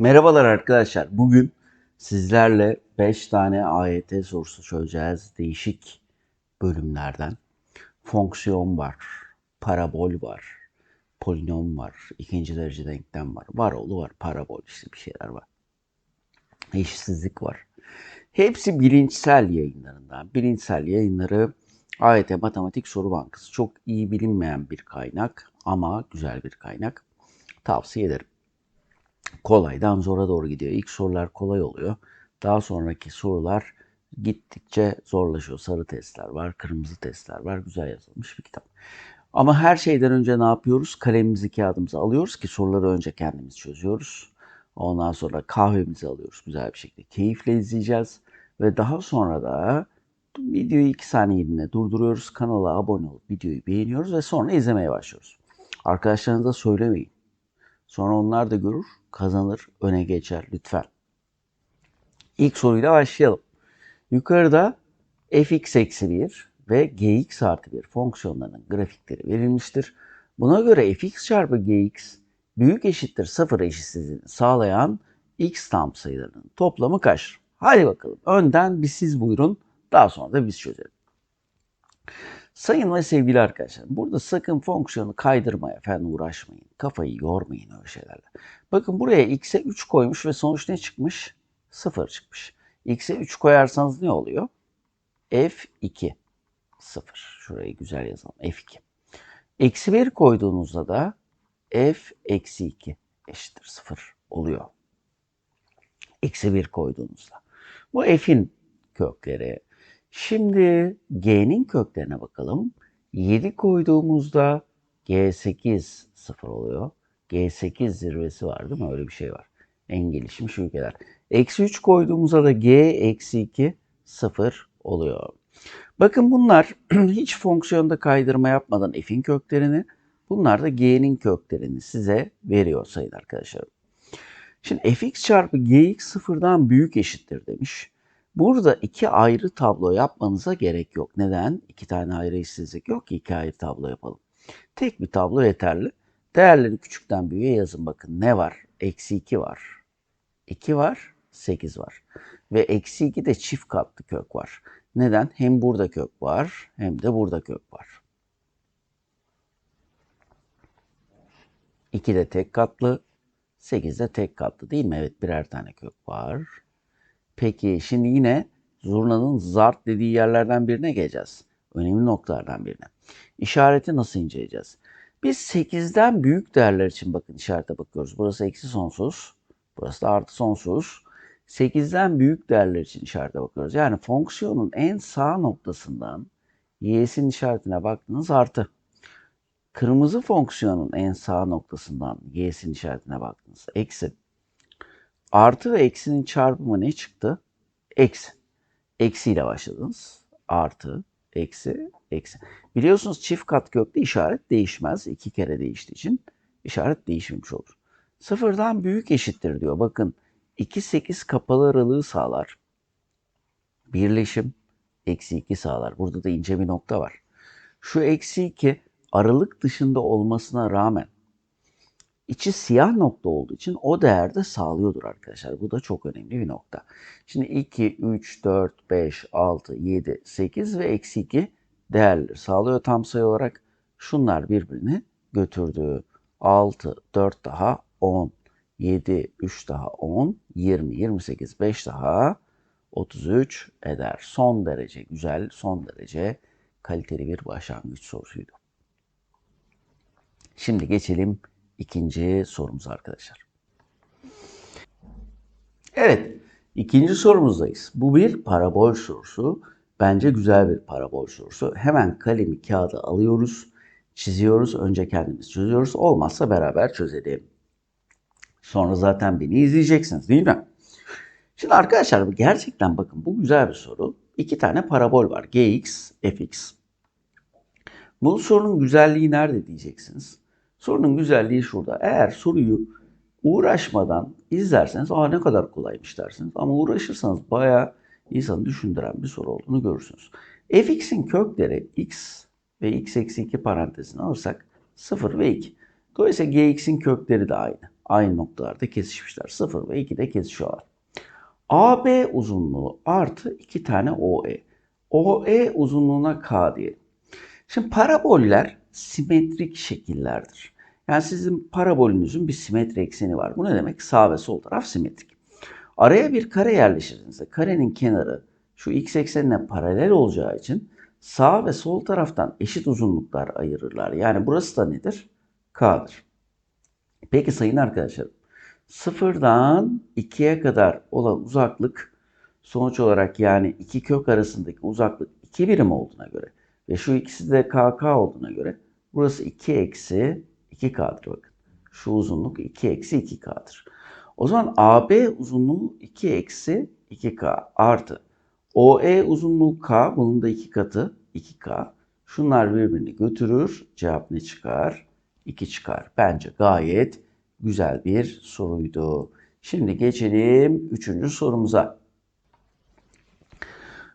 Merhabalar arkadaşlar. Bugün sizlerle 5 tane AYT sorusu çözeceğiz. Değişik bölümlerden. Fonksiyon var, parabol var, polinom var, ikinci derece denklem var, varoğlu var, parabol işte bir şeyler var. Eşitsizlik var. Hepsi bilinçsel yayınlarından. Bilinçsel yayınları AYT Matematik Soru Bankası. Çok iyi bilinmeyen bir kaynak ama güzel bir kaynak. Tavsiye ederim kolaydan zora doğru gidiyor. İlk sorular kolay oluyor. Daha sonraki sorular gittikçe zorlaşıyor. Sarı testler var, kırmızı testler var. Güzel yazılmış bir kitap. Ama her şeyden önce ne yapıyoruz? Kalemimizi, kağıdımızı alıyoruz ki soruları önce kendimiz çözüyoruz. Ondan sonra kahvemizi alıyoruz güzel bir şekilde. Keyifle izleyeceğiz. Ve daha sonra da videoyu 2 saniyeliğine durduruyoruz. Kanala abone olup videoyu beğeniyoruz ve sonra izlemeye başlıyoruz. Arkadaşlarınıza söylemeyin. Sonra onlar da görür, kazanır, öne geçer lütfen. İlk soruyla başlayalım. Yukarıda fx eksi 1 ve gx artı 1 fonksiyonlarının grafikleri verilmiştir. Buna göre fx çarpı gx büyük eşittir 0 eşitsizliğini sağlayan x tam sayılarının toplamı kaçtır? Hadi bakalım. Önden bir siz buyurun. Daha sonra da biz çözelim. Sayın ve sevgili arkadaşlar, burada sakın fonksiyonu kaydırmaya falan uğraşmayın. Kafayı yormayın öyle şeylerle. Bakın buraya x'e 3 koymuş ve sonuç ne çıkmış? 0 çıkmış. x'e 3 koyarsanız ne oluyor? f2. 0. Şurayı güzel yazalım. f2. Eksi 1 koyduğunuzda da f eksi 2 eşittir 0 oluyor. Eksi 1 koyduğunuzda. Bu f'in kökleri. Şimdi G'nin köklerine bakalım. 7 koyduğumuzda G8 0 oluyor. G8 zirvesi var değil mi? Öyle bir şey var. En gelişmiş ülkeler. Eksi 3 koyduğumuzda da G eksi 2 0 oluyor. Bakın bunlar hiç fonksiyonda kaydırma yapmadan f'in köklerini, bunlar da g'nin köklerini size veriyor sayın arkadaşlar. Şimdi fx çarpı gx sıfırdan büyük eşittir demiş. Burada iki ayrı tablo yapmanıza gerek yok. Neden? İki tane ayrı işsizlik yok ki iki ayrı tablo yapalım. Tek bir tablo yeterli. Değerleri küçükten büyüğe yazın bakın. Ne var? Eksi 2 var. 2 var, 8 var. Ve eksi 2 de çift katlı kök var. Neden? Hem burada kök var hem de burada kök var. 2 de tek katlı, 8 de tek katlı değil mi? Evet birer tane kök var. Peki şimdi yine zurnanın zart dediği yerlerden birine geleceğiz. Önemli noktalardan birine. İşareti nasıl inceleyeceğiz? Biz 8'den büyük değerler için bakın işarete bakıyoruz. Burası eksi sonsuz. Burası da artı sonsuz. 8'den büyük değerler için işarete bakıyoruz. Yani fonksiyonun en sağ noktasından y'sin işaretine baktınız artı. Kırmızı fonksiyonun en sağ noktasından y'sin işaretine baktınız. Eksi. Artı ve eksinin çarpımı ne çıktı? Eksi. Eksiyle başladınız. Artı, eksi, eksi. Biliyorsunuz çift kat kökte işaret değişmez. İki kere değiştiği için işaret değişmemiş olur. Sıfırdan büyük eşittir diyor. Bakın 2, 8 kapalı aralığı sağlar. Birleşim eksi 2 sağlar. Burada da ince bir nokta var. Şu eksi 2 aralık dışında olmasına rağmen içi siyah nokta olduğu için o değerde sağlıyordur arkadaşlar. Bu da çok önemli bir nokta. Şimdi 2, 3, 4, 5, 6, 7, 8 ve eksi 2 değerleri sağlıyor tam sayı olarak. Şunlar birbirini götürdü. 6, 4 daha 10, 7, 3 daha 10, 20, 28, 5 daha 33 eder. Son derece güzel, son derece kaliteli bir başlangıç sorusuydu. Şimdi geçelim ikinci sorumuza arkadaşlar. Evet, ikinci sorumuzdayız. Bu bir parabol sorusu. Bence güzel bir parabol sorusu. Hemen kalemi kağıdı alıyoruz, çiziyoruz. Önce kendimiz çözüyoruz. Olmazsa beraber çözelim. Sonra zaten beni izleyeceksiniz değil mi? Şimdi arkadaşlar gerçekten bakın bu güzel bir soru. İki tane parabol var. Gx, fx. Bu sorunun güzelliği nerede diyeceksiniz. Sorunun güzelliği şurada. Eğer soruyu uğraşmadan izlerseniz aa ne kadar kolaymış dersiniz. Ama uğraşırsanız bayağı insanı düşündüren bir soru olduğunu görürsünüz. fx'in kökleri x ve x eksi 2 parantezine alırsak 0 ve 2. Dolayısıyla gx'in kökleri de aynı. aynı noktalarda kesişmişler. 0 ve 2'de kesişiyorlar. AB uzunluğu artı 2 tane OE. OE uzunluğuna K diyelim. Şimdi paraboller simetrik şekillerdir. Yani sizin parabolünüzün bir simetri ekseni var. Bu ne demek? Sağ ve sol taraf simetrik. Araya bir kare yerleştirdiğinizde karenin kenarı şu x eksenine paralel olacağı için sağ ve sol taraftan eşit uzunluklar ayırırlar. Yani burası da nedir? K'dır. Peki sayın arkadaşlarım, sıfırdan 2'ye kadar olan uzaklık sonuç olarak yani iki kök arasındaki uzaklık 2 birim olduğuna göre ve şu ikisi de KK olduğuna göre burası 2 eksi 2K'dır bakın. Şu uzunluk 2 eksi 2K'dır. O zaman AB uzunluğu 2 eksi 2K artı OE uzunluğu K bunun da 2 katı 2K. Şunlar birbirini götürür. Cevap ne çıkar? 2 çıkar. Bence gayet güzel bir soruydu. Şimdi geçelim üçüncü sorumuza.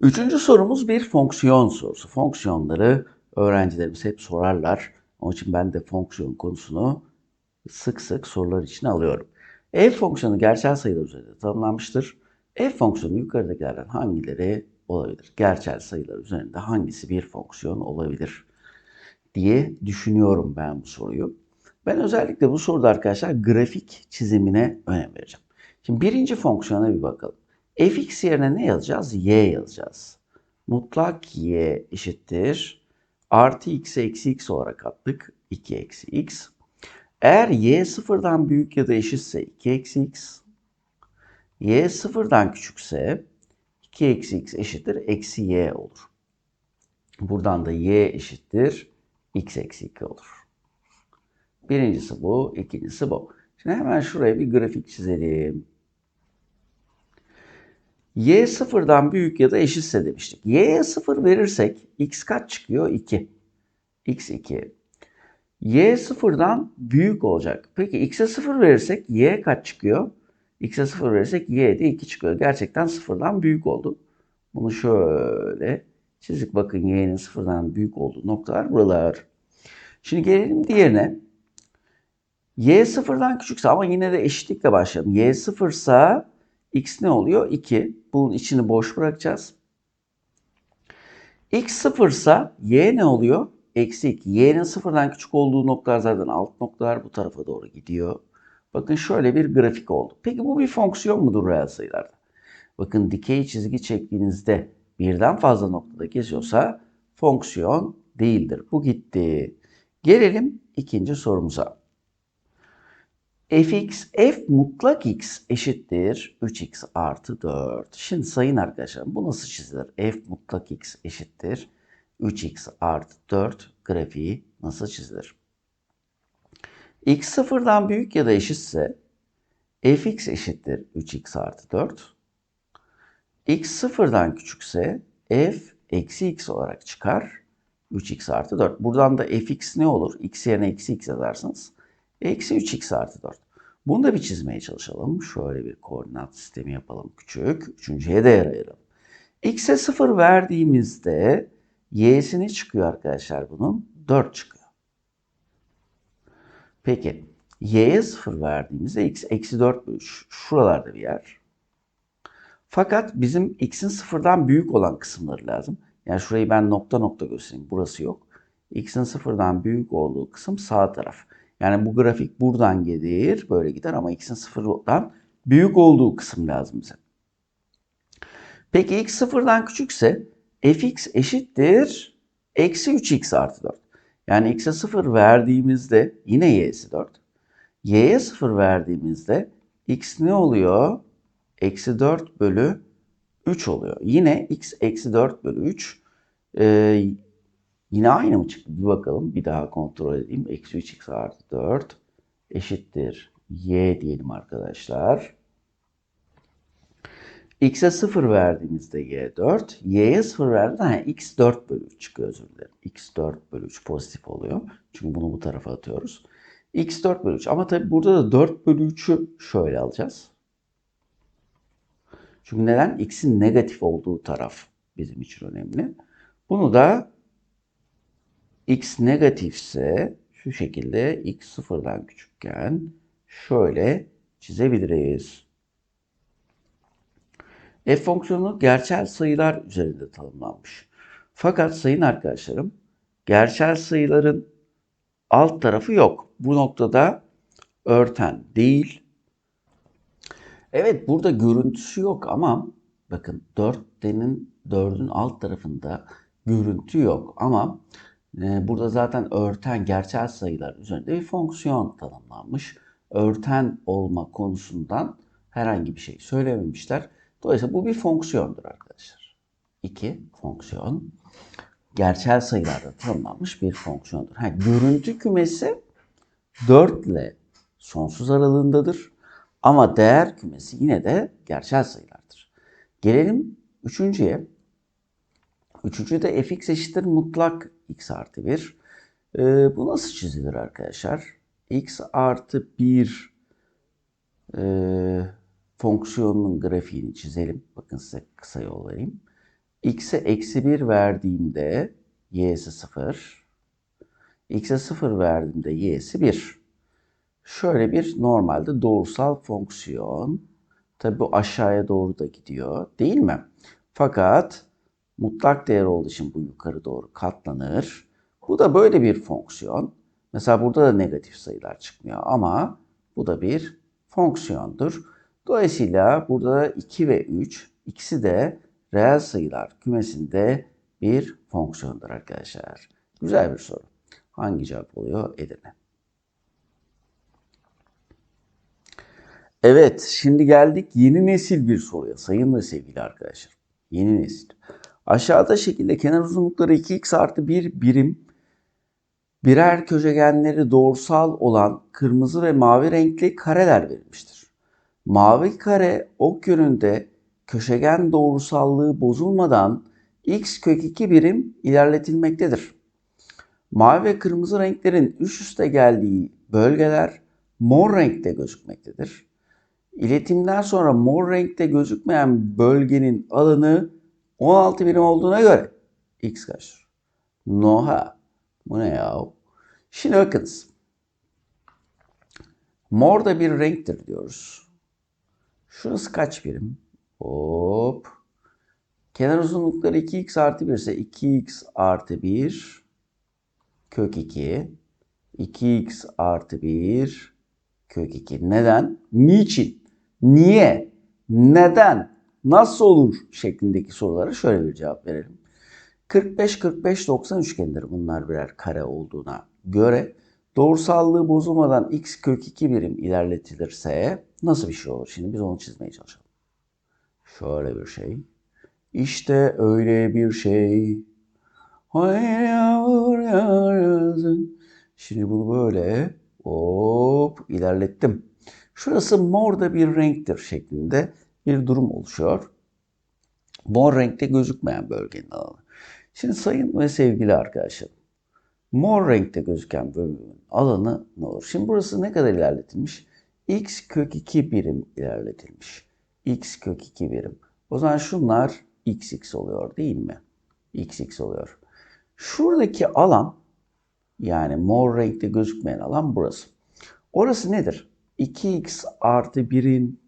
Üçüncü sorumuz bir fonksiyon sorusu. Fonksiyonları öğrencilerimiz hep sorarlar. Onun için ben de fonksiyon konusunu sık sık sorular için alıyorum. F fonksiyonu gerçel sayılar üzerinde tanımlanmıştır. F fonksiyonu yukarıdakilerden hangileri olabilir? Gerçel sayılar üzerinde hangisi bir fonksiyon olabilir diye düşünüyorum ben bu soruyu. Ben özellikle bu soruda arkadaşlar grafik çizimine önem vereceğim. Şimdi birinci fonksiyona bir bakalım. Fx yerine ne yazacağız? y yazacağız. Mutlak y eşittir. Artı x eksi x olarak attık. 2 eksi x. Eğer y sıfırdan büyük ya da eşitse 2 eksi x. y sıfırdan küçükse 2 eksi x eşittir. Eksi y olur. Buradan da y eşittir. x eksi 2 olur. Birincisi bu, ikincisi bu. Şimdi hemen şuraya bir grafik çizelim. Y sıfırdan büyük ya da eşitse demiştik. Y'ye sıfır verirsek x kaç çıkıyor? 2. x 2. Y sıfırdan büyük olacak. Peki x'e sıfır verirsek y kaç çıkıyor? x'e sıfır verirsek y de 2 çıkıyor. Gerçekten sıfırdan büyük oldu. Bunu şöyle çizik bakın y'nin sıfırdan büyük olduğu noktalar buralar. Şimdi gelelim diğerine. Y sıfırdan küçükse ama yine de eşitlikle başlayalım. Y sıfırsa x ne oluyor? 2. Bunun içini boş bırakacağız. x sıfırsa y ne oluyor? Eksi 2. Y'nin sıfırdan küçük olduğu noktalar zaten alt noktalar bu tarafa doğru gidiyor. Bakın şöyle bir grafik oldu. Peki bu bir fonksiyon mudur reel sayılarda? Bakın dikey çizgi çektiğinizde birden fazla noktada kesiyorsa fonksiyon değildir. Bu gitti. Gelelim ikinci sorumuza fx, f mutlak x eşittir 3x artı 4. Şimdi sayın arkadaşlar bu nasıl çizilir? f mutlak x eşittir 3x artı 4 grafiği nasıl çizilir? x sıfırdan büyük ya da eşitse fx eşittir 3x artı 4. x sıfırdan küçükse f eksi x olarak çıkar. 3x artı 4. Buradan da fx ne olur? x yerine eksi x yazarsınız. Eksi 3x artı 4. Bunu da bir çizmeye çalışalım. Şöyle bir koordinat sistemi yapalım küçük. Üçüncüye değer ayıralım. X'e 0 verdiğimizde y'si çıkıyor arkadaşlar bunun? 4 çıkıyor. Peki y'ye 0 verdiğimizde x eksi 4 bölü şuralarda bir yer. Fakat bizim x'in sıfırdan büyük olan kısımları lazım. Yani şurayı ben nokta nokta göstereyim. Burası yok. x'in sıfırdan büyük olduğu kısım sağ taraf. Yani bu grafik buradan gelir, böyle gider ama x'in sıfırdan büyük olduğu kısım lazım bize. Peki x sıfırdan küçükse fx eşittir eksi 3x artı 4. Yani x'e 0 verdiğimizde yine y'si 4. y'ye 0 verdiğimizde x ne oluyor? Eksi 4 bölü 3 oluyor. Yine x eksi 4 bölü 3. Ee, Yine aynı mı çıktı? Bir bakalım. Bir daha kontrol edeyim. Eksi 3x artı 4 eşittir. Y diyelim arkadaşlar. X'e 0 verdiğimizde Y 4. Y'ye 0 verdiğimizde ha, X 4 bölü 3 çıkıyor özür dilerim. X 4 bölü 3 pozitif oluyor. Çünkü bunu bu tarafa atıyoruz. X 4 bölü 3. Ama tabi burada da 4 bölü 3'ü şöyle alacağız. Çünkü neden? X'in negatif olduğu taraf bizim için önemli. Bunu da x negatifse şu şekilde x sıfırdan küçükken şöyle çizebiliriz. F fonksiyonu gerçel sayılar üzerinde tanımlanmış. Fakat sayın arkadaşlarım, gerçel sayıların alt tarafı yok. Bu noktada örten değil. Evet burada görüntüsü yok ama bakın 4'tenin 4'ün alt tarafında görüntü yok ama burada zaten örten gerçel sayılar üzerinde bir fonksiyon tanımlanmış. Örten olma konusundan herhangi bir şey söylememişler. Dolayısıyla bu bir fonksiyondur arkadaşlar. 2 fonksiyon gerçel sayılarda tanımlanmış bir fonksiyondur. Ha, görüntü kümesi 4 ile sonsuz aralığındadır. Ama değer kümesi yine de gerçel sayılardır. Gelelim üçüncüye. Üçüncü de fx eşittir mutlak x artı 1. Ee, bu nasıl çizilir arkadaşlar? x artı 1 e, fonksiyonunun grafiğini çizelim. Bakın size kısa yol vereyim. x'e eksi 1 verdiğimde y'si 0. x'e 0 verdiğimde y'si 1. Şöyle bir normalde doğrusal fonksiyon. Tabi bu aşağıya doğru da gidiyor değil mi? Fakat mutlak değer olduğu için bu yukarı doğru katlanır. Bu da böyle bir fonksiyon. Mesela burada da negatif sayılar çıkmıyor ama bu da bir fonksiyondur. Dolayısıyla burada 2 ve 3 ikisi de reel sayılar kümesinde bir fonksiyondur arkadaşlar. Güzel bir soru. Hangi cevap oluyor? Edirne. Evet, şimdi geldik yeni nesil bir soruya sayın ve sevgili arkadaşlar. Yeni nesil. Aşağıda şekilde kenar uzunlukları 2x artı 1 birim birer köşegenleri doğrusal olan kırmızı ve mavi renkli kareler verilmiştir. Mavi kare ok yönünde köşegen doğrusallığı bozulmadan x kök 2 birim ilerletilmektedir. Mavi ve kırmızı renklerin üst üste geldiği bölgeler mor renkte gözükmektedir. İletimden sonra mor renkte gözükmeyen bölgenin alanı 16 birim olduğuna göre x kaçtır? Noha. Bu ne ya? Şimdi bakınız. Mor da bir renktir diyoruz. Şurası kaç birim? Hop. Kenar uzunlukları 2x artı 1 ise 2x artı 1 kök 2. 2x artı 1 kök 2. Neden? Niçin? Niye? Neden? Nasıl olur? şeklindeki sorulara şöyle bir cevap verelim. 45-45-90 üçgendir bunlar birer kare olduğuna göre doğrusallığı bozulmadan x kök 2 birim ilerletilirse nasıl bir şey olur? Şimdi biz onu çizmeye çalışalım. Şöyle bir şey. İşte öyle bir şey. Şimdi bunu böyle hop ilerlettim. Şurası mor da bir renktir şeklinde bir durum oluşuyor. Mor renkte gözükmeyen bölgenin alanı. Şimdi sayın ve sevgili arkadaşlar, mor renkte gözüken bölgenin alanı ne olur? Şimdi burası ne kadar ilerletilmiş? x kök 2 birim ilerletilmiş. x kök 2 birim. O zaman şunlar xx oluyor değil mi? xx oluyor. Şuradaki alan yani mor renkte gözükmeyen alan burası. Orası nedir? 2x artı 1'in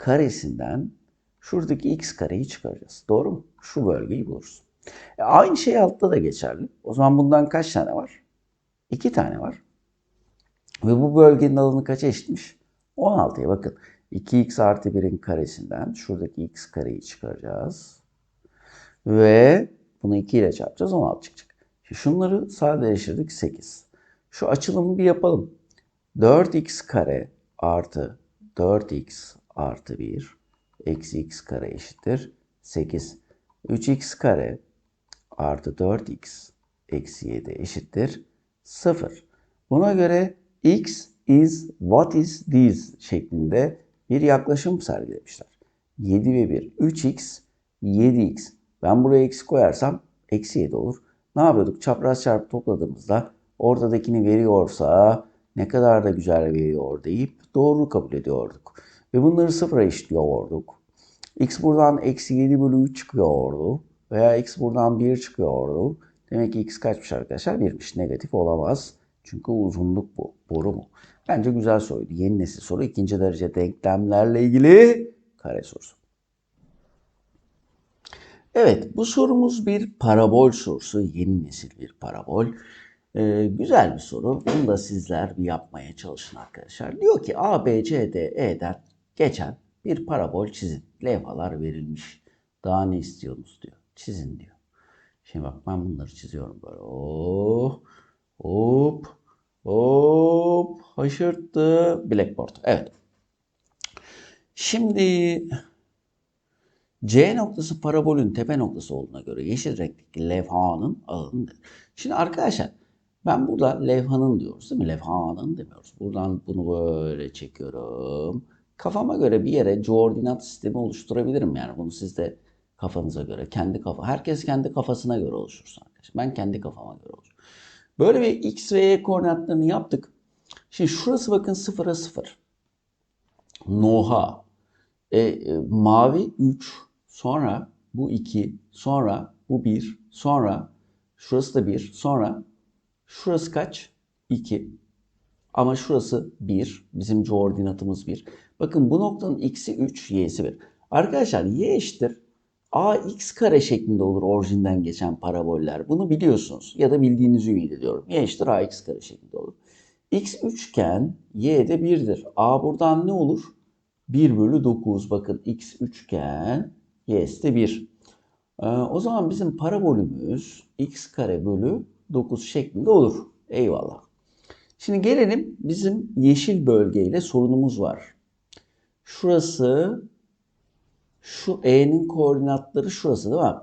karesinden şuradaki x kareyi çıkaracağız. Doğru mu? Şu bölgeyi buluruz. E, aynı şey altta da geçerli. O zaman bundan kaç tane var? 2 tane var. Ve bu bölgenin alanı kaça eşitmiş? 16'ya bakın. 2x artı 1'in karesinden şuradaki x kareyi çıkaracağız. Ve bunu 2 ile çarpacağız 16 çıkacak. Şimdi şunları sadeleştirdik 8. Şu açılımı bir yapalım. 4x kare artı 4x artı 1 eksi x kare eşittir 8. 3x kare artı 4x eksi 7 eşittir 0. Buna göre x is what is this şeklinde bir yaklaşım sergilemişler. 7 ve 1 3x 7x. Ben buraya eksi koyarsam eksi 7 olur. Ne yapıyorduk? Çapraz çarpı topladığımızda ortadakini veriyorsa ne kadar da güzel veriyor deyip doğru kabul ediyorduk. Ve bunları sıfıra eşitliyorduk. X buradan eksi 7 bölü 3 çıkıyordu. Veya X buradan 1 çıkıyordu. Demek ki X kaçmış arkadaşlar? 1'miş. Negatif olamaz. Çünkü uzunluk bu. Boru mu? Bence güzel soruydu. Yeni nesil soru. ikinci derece denklemlerle ilgili kare sorusu. Evet, bu sorumuz bir parabol sorusu. Yeni nesil bir parabol. Ee, güzel bir soru. Bunu da sizler bir yapmaya çalışın arkadaşlar. Diyor ki A, B, C, D, E'den geçen bir parabol çizin. Levhalar verilmiş. Daha ne istiyorsunuz diyor. Çizin diyor. Şimdi bak ben bunları çiziyorum böyle. Oh, hop, hop, haşırttı. Blackboard. Evet. Şimdi C noktası parabolün tepe noktası olduğuna göre yeşil renkteki levhanın alanıdır. Şimdi arkadaşlar ben burada levhanın diyoruz değil mi? Levhanın demiyoruz. Buradan bunu böyle çekiyorum. Kafama göre bir yere coordinat sistemi oluşturabilirim yani. Bunu siz de kafanıza göre, kendi kafa. Herkes kendi kafasına göre oluştursun arkadaşlar. Ben kendi kafama göre oluşturuyorum. Böyle bir x ve y koordinatlarını yaptık. Şimdi şurası bakın sıfıra sıfır. Noha. E, e, mavi 3, sonra bu 2, sonra bu 1, sonra şurası da 1, sonra şurası kaç? 2. Ama şurası 1. Bizim coordinatımız 1. Bakın bu noktanın x'i 3, y'si 1. Arkadaşlar y eşittir ax kare şeklinde olur orijinden geçen paraboller. Bunu biliyorsunuz ya da bildiğinizi ümit ediyorum. y eşittir ax kare şeklinde olur. x 3 iken y de 1'dir. a buradan ne olur? 1 bölü 9. Bakın x 3 iken y'si de 1. Ee, o zaman bizim parabolümüz x kare bölü 9 şeklinde olur. Eyvallah. Şimdi gelelim bizim yeşil bölgeyle sorunumuz var. Şurası şu e'nin koordinatları şurası değil mi?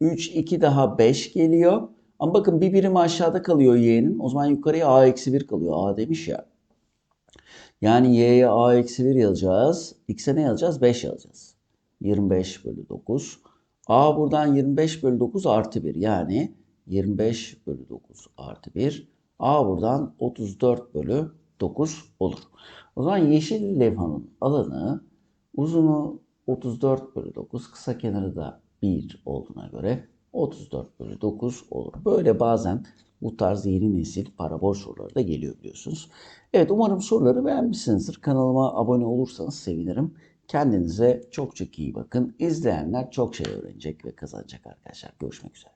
3, 2 daha 5 geliyor. Ama bakın bir birim aşağıda kalıyor y'nin. O zaman yukarıya a eksi 1 kalıyor. a demiş ya. Yani y'ye a eksi 1 yazacağız. X'e ne yazacağız? 5 yazacağız. 25 bölü 9. a buradan 25 bölü 9 artı 1. Yani 25 bölü 9 artı 1. a buradan 34 bölü 9 olur. O zaman yeşil levhanın alanı uzunu 34 bölü 9. Kısa kenarı da 1 olduğuna göre 34 bölü 9 olur. Böyle bazen bu tarz yeni nesil parabol soruları da geliyor biliyorsunuz. Evet umarım soruları beğenmişsinizdir. Kanalıma abone olursanız sevinirim. Kendinize çok çok iyi bakın. İzleyenler çok şey öğrenecek ve kazanacak arkadaşlar. Görüşmek üzere.